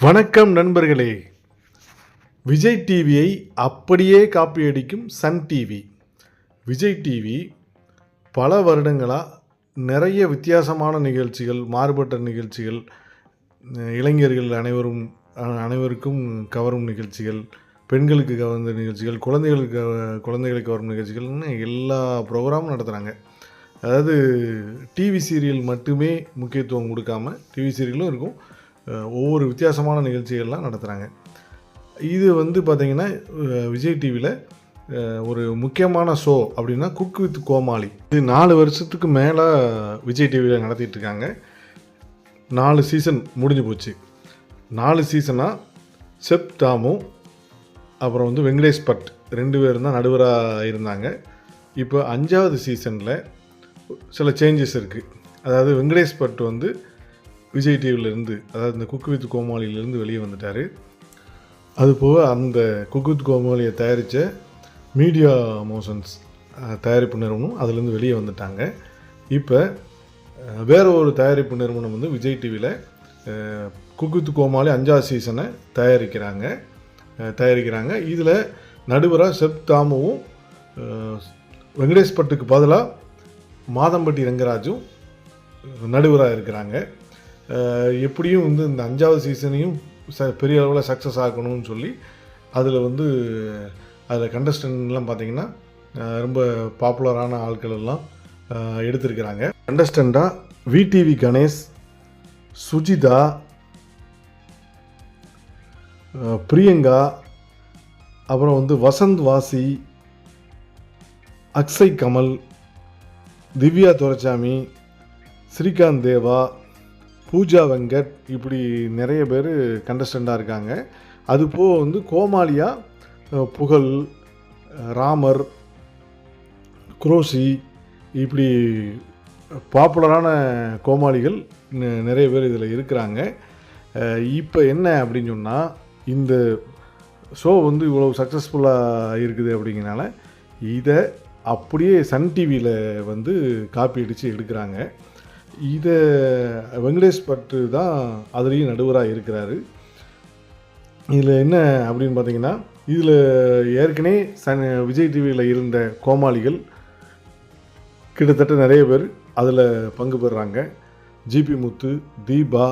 வணக்கம் நண்பர்களே. விஜய் டிவியை அப்படியே காப்பி அடிக்கும் சன் டிவி. விஜய் டிவி பல வருடங்களாக நிறைய வித்தியாசமான நிகழ்ச்சிகள் மாறுபட்ட நிகழ்ச்சிகள் இளைஞர்கள் அனைவரும் அனைவருக்கும் கவரும் நிகழ்ச்சிகள் பெண்களுக்கு கவர்ந்த நிகழ்ச்சிகள் குழந்தைகளுக்கு கவ- குழந்தைகளை கவரும் நிகழ்ச்சிகள்னு எல்லா ப்ரோக்ராமும் நடத்துகிறாங்க அதாவது டிவி சீரியல் மட்டுமே முக்கியத்துவம் கொடுக்காம டிவி சீரியலும் இருக்கும். ஒவ்வொரு வித்தியாசமான நிகழ்ச்சிகள்லாம் நடத்துகிறாங்க இது வந்து பார்த்திங்கன்னா விஜய் டிவியில் ஒரு முக்கியமான ஷோ அப்படின்னா குக் வித் கோமாளி. இது நாலு வருஷத்துக்கு மேலே விஜய் டிவியில் நடத்திட்டு இருக்காங்க. நாலு சீசன் முடிஞ்சு போச்சு. நாலு சீசனாக செப் தாமு அப்புறம் வந்து வெங்கடேஷ் பட் ரெண்டு பேரும் தான் நடுவராக இருந்தாங்க. இப்போ அஞ்சாவது சீசனில் சில சேஞ்சஸ் இருக்குது அதாவது வெங்கடேஷ் பட் வந்து விஜய் டிவிலேருந்து அதாவது இந்த குக்கு வித் கோமாளியிலேருந்து வெளியே வந்துட்டார். அதுபோக அந்த குக்கு வித் கோமாளியை தயாரித்த மீடியா மோஷன்ஸ் தயாரிப்பு நிறுவனம் அதுலேருந்து வெளியே வந்துட்டாங்க. இப்போ வேறு வேற ஒரு தயாரிப்பு நிறுவனம் வந்து விஜய் டிவியில் குக்கு வித் கோமாளி அஞ்சாவது சீசனை தயாரிக்கிறாங்க. தயாரிக்கிறாங்க. இதில் நடுவராக செப் தாமுவும் வெங்கடேஷ்பட்டுக்கு வெங்கடேஷ் பட்டுக்கு பதிலாக மாதம்பட்டி ரங்கராஜும் நடுவராக இருக்கிறாங்க. எப்படியும் வந்து இந்த அஞ்சாவது சீசனையும் ச பெரிய அளவில் சக்ஸஸ் ஆக்கணும்னு சொல்லி அதில் வந்து அதில் கண்டஸ்டன்ட்லாம் பார்த்தீங்கன்னா ரொம்ப பாப்புலரான ஆட்கள் எல்லாம் எடுத்திருக்கிறாங்க. கண்டஸ்டண்ட்டாக விடிவி கணேஷ் சுஜிதா பிரியங்கா அப்புறம் வந்து வசந்த் வாசி அக்ஷய் கமல் திவ்யா துரைசாமி ஸ்ரீகாந்த் தேவா பூஜா வெங்கட் இப்படி நிறைய பேர் கண்டஸ்டண்ட்டாக இருக்காங்க. அது போக வந்து கோமாளியா புகழ் ராமர் குரோசி இப்படி பாப்புலரான கோமாளிகள் நிறைய பேர் இதில் இருக்கிறாங்க. இப்போ என்ன அப்படின்னு சொன்னால் இந்த ஷோ வந்து இவ்வளோ சக்ஸஸ்ஃபுல்லாக இருக்குது அப்படிங்கிறனால இதை அப்படியே சன் டிவியில் வந்து காப்பி அடித்து எடுக்கிறாங்க. இதை வெங்கடேஷ் பட்டு தான் அதுலேயும் நடுவராக இருக்கிறாரு. இதில் என்ன அப்படின்னு பார்த்தீங்கன்னா இதில் ஏற்கனவே சன் விஜய் டிவியில் இருந்த கோமாளிகள் கிட்டத்தட்ட நிறைய பேர் அதில் பங்கு பெறுறாங்க ஜிபி முத்து தீபா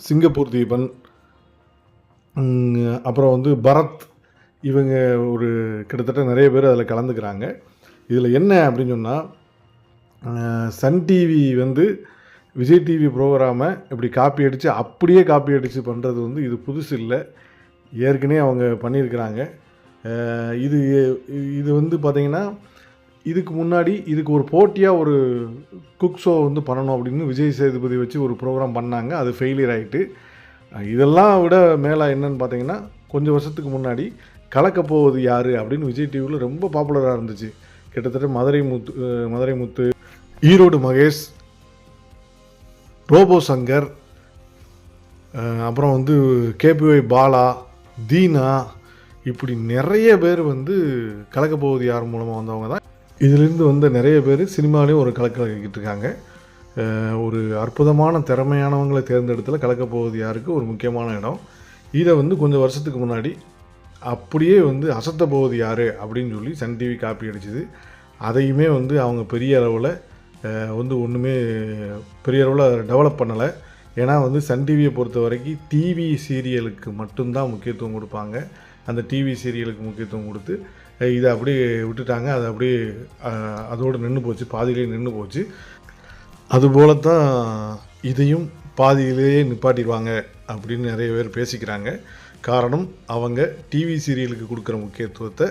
சிங்கப்பூர் தீபன் அப்புறம் வந்து பரத் இவங்க ஒரு கிட்டத்தட்ட நிறைய பேர் அதில் கலந்துக்கிறாங்க. இதில் என்ன அப்படின்னு சொன்னால் சன் டிவி வந்து விஜய் டிவி ப்ரோக்ராமை இப்படி காப்பி அடித்து அப்படியே காப்பி அடித்து பண்ணுறது வந்து இது புதுசு இல்லை. ஏற்கனவே அவங்க பண்ணியிருக்கிறாங்க. இது இது வந்து பார்த்திங்கன்னா இதுக்கு முன்னாடி இதுக்கு ஒரு போட்டியாக ஒரு குக் ஷோ வந்து பண்ணணும் அப்படின்னு விஜய் சேதுபதி வச்சு ஒரு ப்ரோக்ராம் பண்ணாங்க. அது ஃபெயிலியர் ஆகிட்டு இதெல்லாம் விட மேலே என்னன்னு பார்த்தீங்கன்னா கொஞ்சம் வருஷத்துக்கு முன்னாடி கலக்க போவது யார் அப்படின்னு விஜய் டிவியில் ரொம்ப பாப்புலராக இருந்துச்சு. கிட்டத்தட்ட மதுரை முத்து மதுரை முத்து ஈரோடு மகேஷ் ரோபோ சங்கர் அப்புறம் வந்து கேபிஒய் பாலா தீனா இப்படி நிறைய பேர் வந்து கலக்க போவது யார் மூலமாக வந்தவங்க தான். இதிலிருந்து வந்த நிறைய பேர் சினிமாலேயும் ஒரு கலக்கிட்டு இருக்காங்க. ஒரு அற்புதமான திறமையானவங்களை தேர்ந்தெடுத்தில் கலக்க போவது யாருக்கு ஒரு முக்கியமான இடம். இதை வந்து கொஞ்சம் வருஷத்துக்கு முன்னாடி அப்படியே வந்து அசத்த போவது யார் அப்படின்னு சொல்லி சன் டிவி காப்பி அடிச்சுது. அதையுமே வந்து அவங்க பெரிய அளவில் வந்து ஒன்றுமே பெரிய அளவில் டெவலப் பண்ணலை. ஏன்னா வந்து சன் டிவியை பொறுத்த வரைக்கும் டிவி சீரியலுக்கு மட்டும்தான் முக்கியத்துவம் கொடுப்பாங்க. அந்த டிவி சீரியலுக்கு முக்கியத்துவம் கொடுத்து இதை அப்படியே விட்டுட்டாங்க. அது அப்படியே அதோடு நின்று போச்சு. பாதியிலே நின்று போச்சு. அதுபோல தான் இதையும் பாதியிலேயே நிப்பாட்டிடுவாங்க அப்படின்னு நிறைய பேர் பேசிக்கிறாங்க. காரணம் அவங்க டிவி சீரியலுக்கு கொடுக்குற முக்கியத்துவத்தை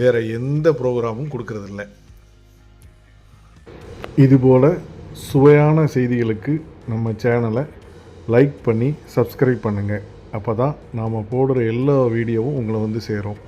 வேறு எந்த ப்ரோக்ராமும் கொடுக்கறதில்ல. இதுபோல் சுவையான செய்திகளுக்கு நம்ம சேனலை லைக் பண்ணி சப்ஸ்கிரைப் பண்ணுங்கள் அப்போ தான் நாம் போடுற எல்லா வீடியோவும் உங்களை வந்து சேரும்.